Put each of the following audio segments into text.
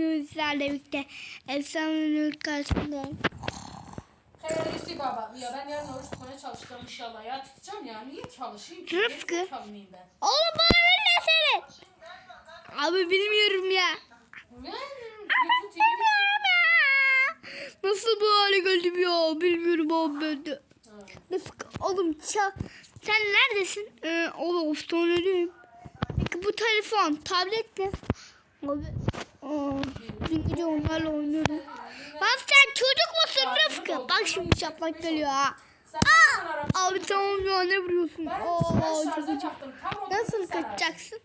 Sizlerle birlikte efsanenin karşısında. Hayırlısı baba. Ya ben yarın oruç tutmaya çalışacağım inşallah. Ya tutacağım ya. Niye çalışayım ki? Rıfkı. Niye kalmayayım ben? Oğlum bana ne senin? Abi bilmiyorum ya. Ben bir tutayım. Bilmiyorum ya. Nasıl bu hale geldim ya? Bilmiyorum abi ben de. Rıfkı oğlum çal. Sen neredesin? Ee, oğlum hastanedeyim. Peki bu telefon, tablet mi? Abi. Aa, dün gece onlarla oynuyorum. Lan sen çocuk musun Rıfkı? Bak şimdi çaplak geliyor ha. Aramışsın? Abi tamam ya ne vuruyorsun? Aa, ben çok acı. Nasıl kaçacaksın?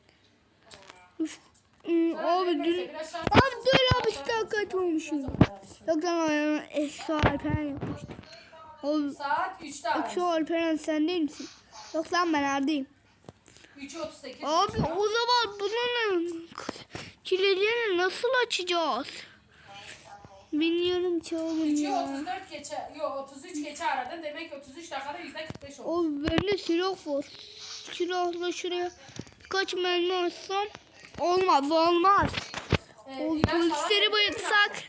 Hmm, abi dün... Abi abi işte kaçmamışım. Yok lan ayağına Esra Alperen yapmıştım. Abi Saat 3'te aradım. Esra Alperen sen değil misin? Yok lan ben neredeyim? 3.38. Abi o zaman bunun kilidini nasıl açacağız? Bilmiyorum ki oğlum ya. 34 geçe, yok 33 geçe aradın. Demek ki 33 dakikada %45 oldu. Abi bende silah var. Silahla şuraya kaç mermi atsam olmaz olmaz. Ee, O polisleri bayılsak.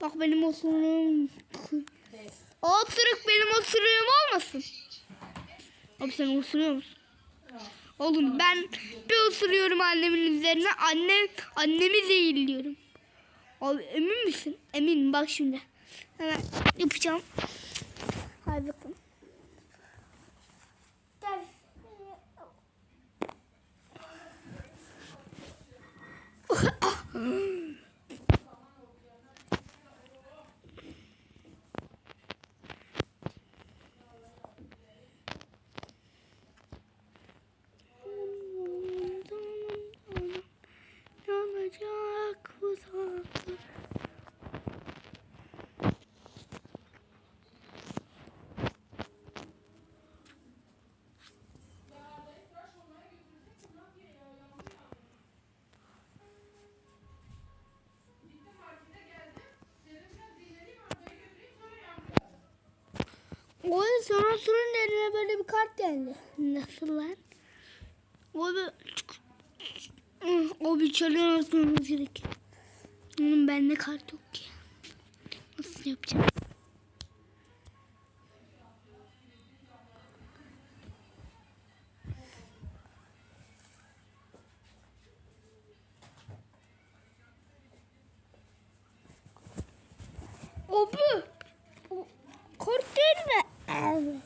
Bak benim osuruğum. Evet. O osuruk benim osuruğum olmasın. Abi sen osuruyor musun? Oğlum ben bir osuruyorum annemin üzerine. Annem, annemi zehirliyorum. Abi emin misin? Eminim bak şimdi. Hemen yapacağım. Hadi bakalım. O sana sorun eline böyle bir kart geldi. Nasıl lan? O bir... O bir çalıyor atmamız gerek. Onun bende kart yok ki. Nasıl yapacağım? O bu. O Kart değil mi? Evet.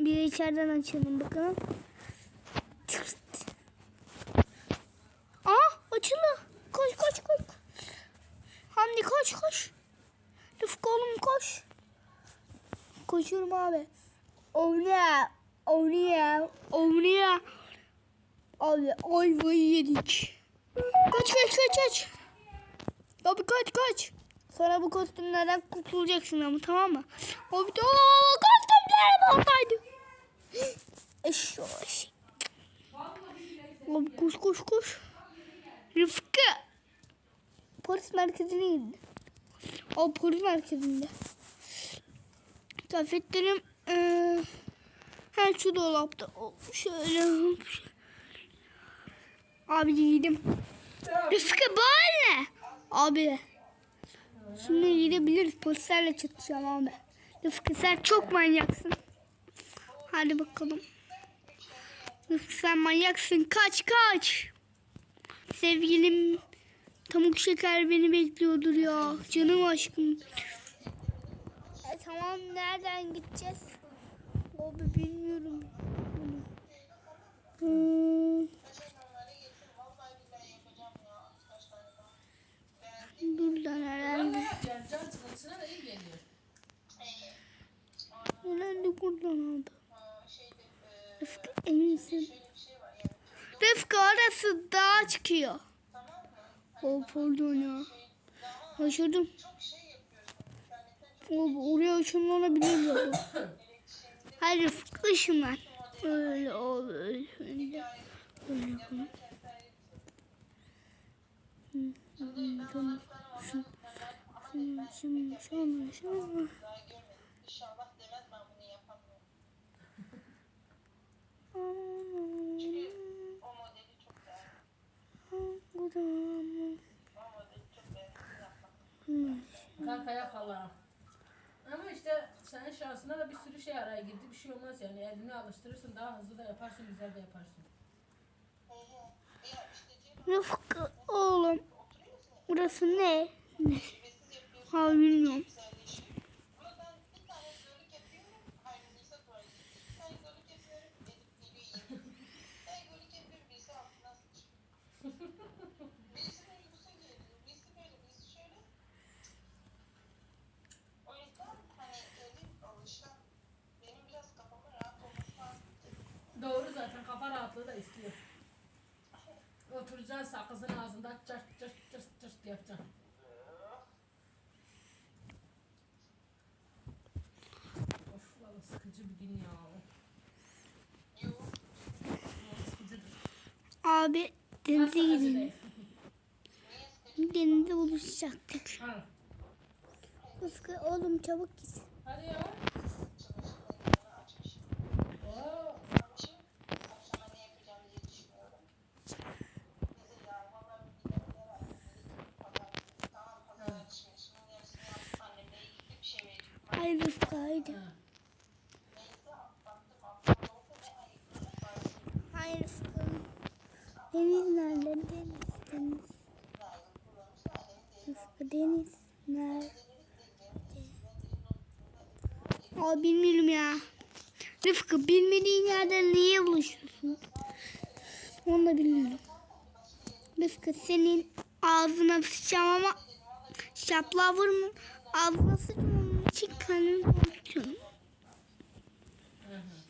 Bir de içeriden açalım bakalım. Aa açıldı. Koş koş koş. Hamdi koş koş. Rıfkı oğlum koş. Koşuyorum abi. Oyna. Oyna. Oyna. Abi ayvayı yedik. Kaç kaç kaç kaç. Abi kaç kaç. Sonra bu kostümlerden kurtulacaksın ama tamam mı? Abi de ooo kostümlerim oradaydı. Eşşoş. Koş koş koş. Rıfkı. Polis merkezine indi. O polis merkezinde. Kıyafetlerim eee her şu dolapta. O, şöyle. Abi giydim. Rıfkı hal ne? Abi. Şimdi gidebiliriz. Polislerle çatışacağım abi. Rıfkı sen çok manyaksın. Hadi bakalım. Sen manyaksın. Kaç kaç. Sevgilim Pamuk şeker beni bekliyordur ya. Canım aşkım. E, tamam nereden gideceğiz? Abi bilmiyorum. Hmm. Buradan herhalde. Ne yapacaksın? Can sıkıntısına da iyi geliyor. Herhalde buradan abi. Rıfkı emin misin? Rıfkı orası dağa çıkıyor. Oh pardon ya. Şaşırdım. O, oraya ışınlanabilir ya. Hayır Rıfkı ışınlan. Öyle o öyle. Öyle tamam. Şu- Şunu, şunu, şunu, şunu. İnşallah demez ben bunu yapamıyorum. Aa. Çünkü o modeli çok değerli. Ama de çok beğendim ayak Allah'ım. Ama işte senin şansına da bir sürü şey araya girdi. Bir şey olmaz yani. Elini alıştırırsın daha hızlı da yaparsın, güzel de yaparsın. Rıfkı oğlum. Burası ne? Ha bilmiyorum. Kafa rahatlığı da istiyor. Oturacaksın sakızın ağzında çart çart çart çart yapacaksın. Of valla sıkıcı bir gün ya. Abi denize gidelim. Denize buluşacaktık. Rıfkı oğlum çabuk git. Hadi ya. Var. Haydi Rıfkı. Deniz nerede? Deniz, deniz. Rıfkı deniz nerede? Aa bilmiyorum ya. Rıfkı bilmediğin yerden niye buluşuyorsun? Onu da bilmiyorum. Rıfkı senin ağzına sıçacağım ama şaplığa vurma. Ağzına sıçmamam için kendimi korkutuyorum.